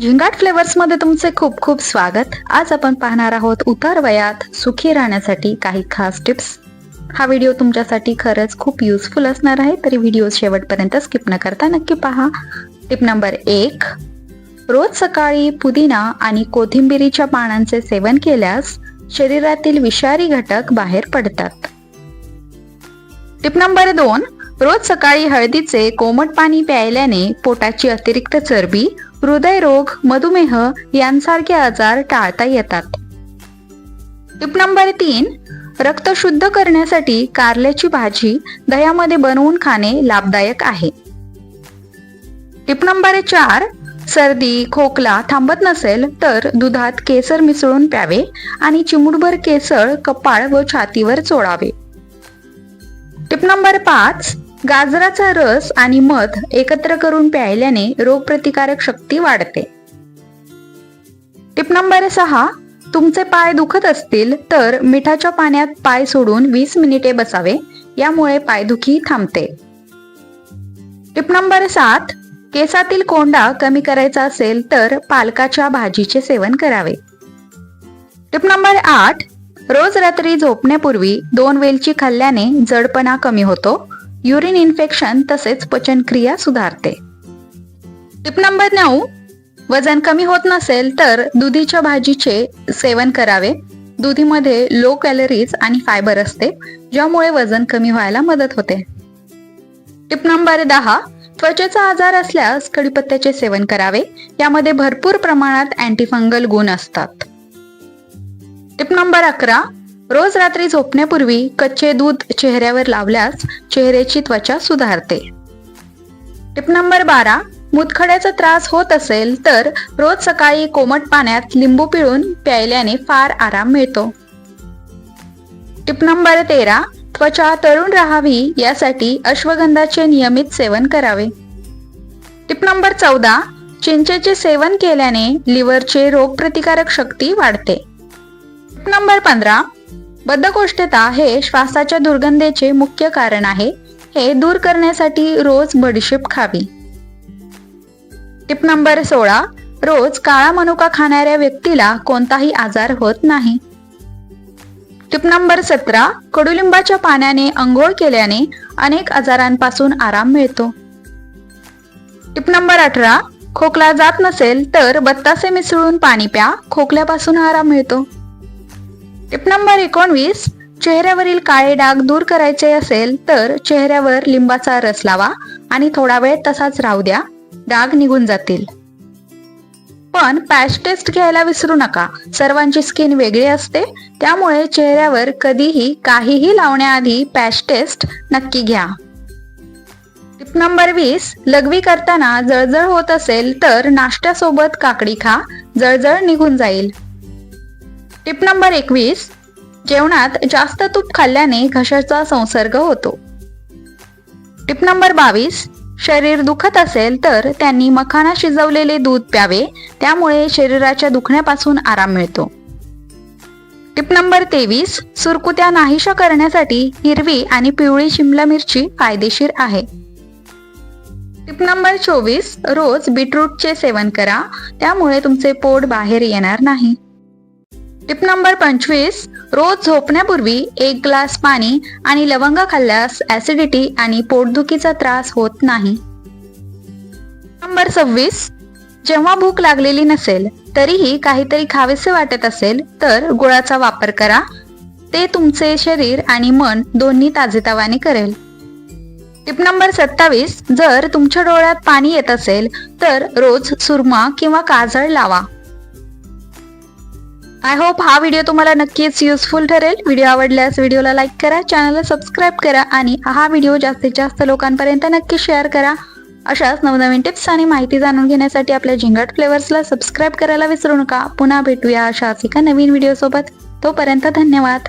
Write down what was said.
झिंगाट फ्लेवर्समध्ये तुमचे खूप खूप स्वागत. आज आपण पाहणार आहोत उतार वयात सुखी राहण्यासाठी काही खास टिप्स. हा व्हिडिओ तुमच्यासाठी खरंच खूप युजफुल असणार आहे तरी व्हिडिओ शेवटपर्यंत स्किप न करता नक्की पहा. टिप नंबर एक रोज सकाळी पुदिना आणि कोथिंबिरीच्या पानांचे सेवन केल्यास शरीरातील विषारी घटक बाहेर पडतात. टिप नंबर दोन रोज सकाळी हळदीचे कोमट पाणी प्यायल्याने पोटाची अतिरिक्त चरबी हृदयरोग मधुमेह यांसारखे आजार टाळता येतात. टिप नंबर तीन रक्त शुद्ध करण्यासाठी कारल्याची भाजी दह्यामध्ये बनवून खाणे लाभदायक आहे. टिप नंबर चार सर्दी खोकला थांबत नसेल तर दुधात केसर मिसळून प्यावे आणि चिमुडभर केसर कपाळ व छातीवर चोळावे. टिप नंबर पाच गाजराचा रस आणि मध एकत्र करून प्यायल्याने रोगप्रतिकारक शक्ती वाढते. टिप नंबर सहा तुमचे पाय दुखत असतील तर मिठाच्या पाण्यात पाय सोडून वीस मिनिटे बसावे यामुळे पायदुखी थांबते. टिप नंबर सात केसातील कोंडा कमी करायचा असेल तर पालकाच्या भाजीचे सेवन करावे. टिप नंबर आठ रोज रात्री झोपण्यापूर्वी दोन वेलची खाल्ल्याने जडपणा कमी होतो युरिन इन्फेक्शन तसेच पचनक्रिया सुधारते. टिप नंबर नऊ वजन कमी होत नसेल तर दुधीच्या भाजीचे सेवन करावे. दुधीमध्ये लो कॅलरीज आणि फायबर असते ज्यामुळे वजन कमी व्हायला मदत होते. टिप नंबर दहा त्वचेचा आजार असल्यास कडीपत्त्याचे सेवन करावे. यामध्ये भरपूर प्रमाणात अँटीफंगल गुण असतात. टिप नंबर अकरा रोज रात्री झोपण्यापूर्वी कच्चे दूध चेहऱ्यावर लावल्यास चेहऱ्याची त्वचा सुधारते. टिप नंबर बारा मुतखड्याचा त्रास होत असेल तर रोज सकाळी कोमट पाण्यात लिंबू पिळून प्यायल्याने फार आराम मिळतो. टिप नंबर तेरा त्वचा तरुण राहावी यासाठी अश्वगंधाचे नियमित सेवन करावे. टिप नंबर चौदा चिंचेचे सेवन केल्याने लिव्हरचे रोगप्रतिकारक शक्ती वाढते. टिप नंबर पंधरा बद्धकोष्ठता हे श्वासाच्या दुर्गंधेचे मुख्य कारण आहे. हे दूर करण्यासाठी रोज बडीशेप खावी. टिप नंबर सोळा. रोज काळा मनुका खाणाऱ्या व्यक्तीला कोणताही आजार होत नाही. टिप नंबर सतरा. कडुलिंबाच्या पाण्याने अंघोळ केल्याने अनेक आजारांपासून आराम मिळतो. टिप नंबर अठरा. खोकला जात नसेल तर बत्तासे मिसळून पाणी प्या. खोकल्यापासून आराम मिळतो. टिप नंबर एकोणवीस चेहऱ्यावरील काळे डाग दूर करायचे असेल तर चेहऱ्यावर लिंबाचा रस लावा आणि थोडा वेळ तसाच राहू द्या. डाग निघून जातील. पण पॅच टेस्ट घ्यायला विसरू नका. सर्वांची स्किन वेगळी असते. त्यामुळे चेहऱ्यावर कधीही काहीही लावण्याआधी पॅच टेस्ट नक्की घ्या. टिप नंबर वीस लघवी करताना जळजळ होत असेल तर नाश्त्यासोबत काकडी खा. जळजळ निघून जाईल. टिप नंबर एकवीस जेवणात जास्त तूप खाल्ल्याने घशाचा संसर्ग होतो. टिप नंबर बावीस शरीर दुखत असेल तर त्यांनी मखाना शिजवलेले दूध प्यावे त्यामुळे शरीराच्या दुखण्यापासून आराम मिळतो. टिप नंबर तेवीस सुरकुत्या नाहीशा करण्यासाठी हिरवी आणि पिवळी शिमला मिरची फायदेशीर आहे. टिप नंबर चोवीस रोज बीटरूटचे सेवन करा त्यामुळे तुमचे पोट बाहेर येणार नाही. टिप नंबर पंचवीस रोज झोपण्यापूर्वी एक ग्लास पाणी आणि लवंग खाल्ल्यास ऍसिडिटी आणि पोटदुखीचा त्रास होत नाही. नंबर सव्वीस जेव्हा भूक लागलेली नसेल तरीही काहीतरी खावेसे वाटत असेल तर गुळाचा वापर करा. ते तुमचे शरीर आणि मन दोन्ही ताजेतवाने करेल. टिप नंबर सत्तावीस जर तुमच्या डोळ्यात पाणी येत असेल तर रोज सुरमा किंवा काजळ लावा. आय होप हा व्हिडिओ तुम्हाला नक्कीच युजफुल ठरेल. व्हिडिओ आवडल्यास व्हिडिओला लाईक करा चॅनलला सबस्क्राईब करा आणि हा व्हिडिओ जास्तीत जास्त लोकांपर्यंत नक्की शेअर करा. अशाच नवनवीन टिप्स आणि माहिती जाणून घेण्यासाठी आपल्या झिंगट फ्लेवर्सला सबस्क्राईब करायला विसरू नका. पुन्हा भेटूया अशाच एका नवीन व्हिडिओसोबत तोपर्यंत धन्यवाद.